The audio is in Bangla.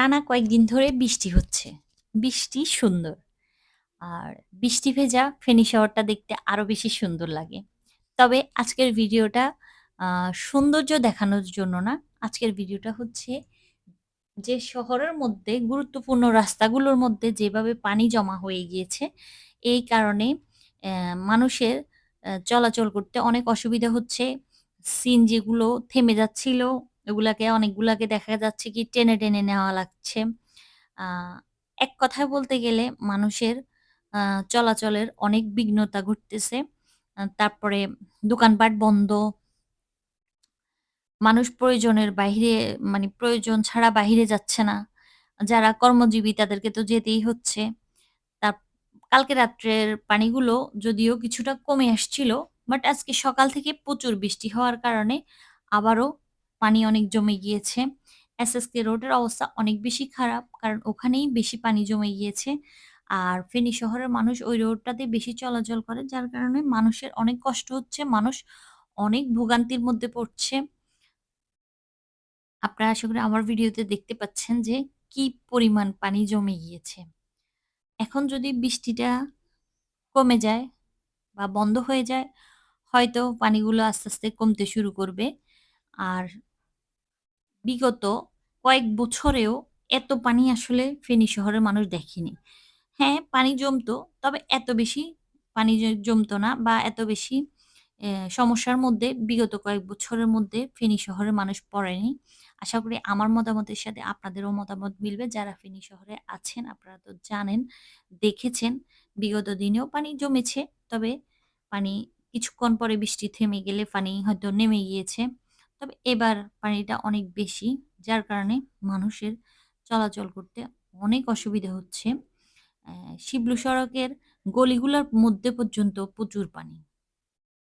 টানা কয়েকদিন ধরে বৃষ্টি হচ্ছে। বৃষ্টি সুন্দর। আর বৃষ্টি ভেজা ফেনী শহরটা দেখতে আরও বেশি সুন্দর লাগে। তবে আজকের ভিডিওটা সৌন্দর্য দেখানোর জন্য না। আজকের ভিডিওটা হচ্ছে যে শহরের মধ্যে গুরুত্বপূর্ণ রাস্তাগুলোর মধ্যে যেভাবে পানি জমা হয়ে গিয়েছে, এই কারণে মানুষের চলাচল করতে অনেক অসুবিধা হচ্ছে। সিএনজি গুলো থেমে যাচ্ছিল। ওগুলাকে অনেকগুলাকে দেখা যাচ্ছে কি টেনে, টেনে নেওয়া লাগছে। এক কথায় বলতে গেলে মানুষের চলাচলের অনেক বিঘ্নতা ঘটতেছে। তারপরে দোকানপাট বন্ধ। মানুষ প্রয়োজনের বাহিরে মানে প্রয়োজন ছাড়া বাহিরে যাচ্ছে না। যারা কর্মজীবী তাদেরকে তো যেতেই হচ্ছে। তার কালকে রাত্রের পানিগুলো যদিও কিছুটা কমে আসছিল, বাট আজকে সকাল থেকে প্রচুর বৃষ্টি হওয়ার কারণে আবারও পানি অনেক জমে গিয়েছে। এসএসকে রোডের অবস্থা অনেক বেশি খারাপ। কারণ ওখানেই বেশি পানি জমে গিয়েছে। আর ফেনী শহরের মানুষ ওই রোডটাতে বেশি চলাচল করে। যার কারণে মানুষের অনেক কষ্ট হচ্ছে। মানুষ অনেক ভোগান্তির মধ্যে পড়ছে। আপনারা আশা করি আমার ভিডিওতে দেখতে পাচ্ছেন যে কি পরিমাণ পানি জমে গিয়েছে। এখন যদি বৃষ্টিটা কমে যায় বা বন্ধ হয়ে যায়, হয়তো পানিগুলো আস্তে, আস্তে কমতে শুরু করবে। আর বিগত কয়েক বছরেও এত পানি আসলে ফেনী শহরের মানুষ দেখেনি। হ্যাঁ, পানি জমতো, তবে এত বেশি পানি জমতো না বা এত বেশি সমস্যার মধ্যে বিগত কয়েক বছরের মধ্যে ফেনী শহরের মানুষ পড়েনি। আশা করি আমার মতামতের সাথে আপনাদেরও মতামত মিলবে। যারা ফেনী শহরে আছেন আপনারা তো জানেন, দেখেছেন বিগত দিনেও পানি জমেছে। তবে পানি কিছুক্ষণ পরে বৃষ্টি থেমে গেলে পানি হয়তো নেমে গিয়েছে। তবে এবার পানিটা অনেক বেশি। যার কারণে মানুষের চলাচল করতে অনেক অসুবিধা হচ্ছে। শিবলু সড়কের গলিগুলার মধ্যে পর্যন্ত প্রচুর পানি।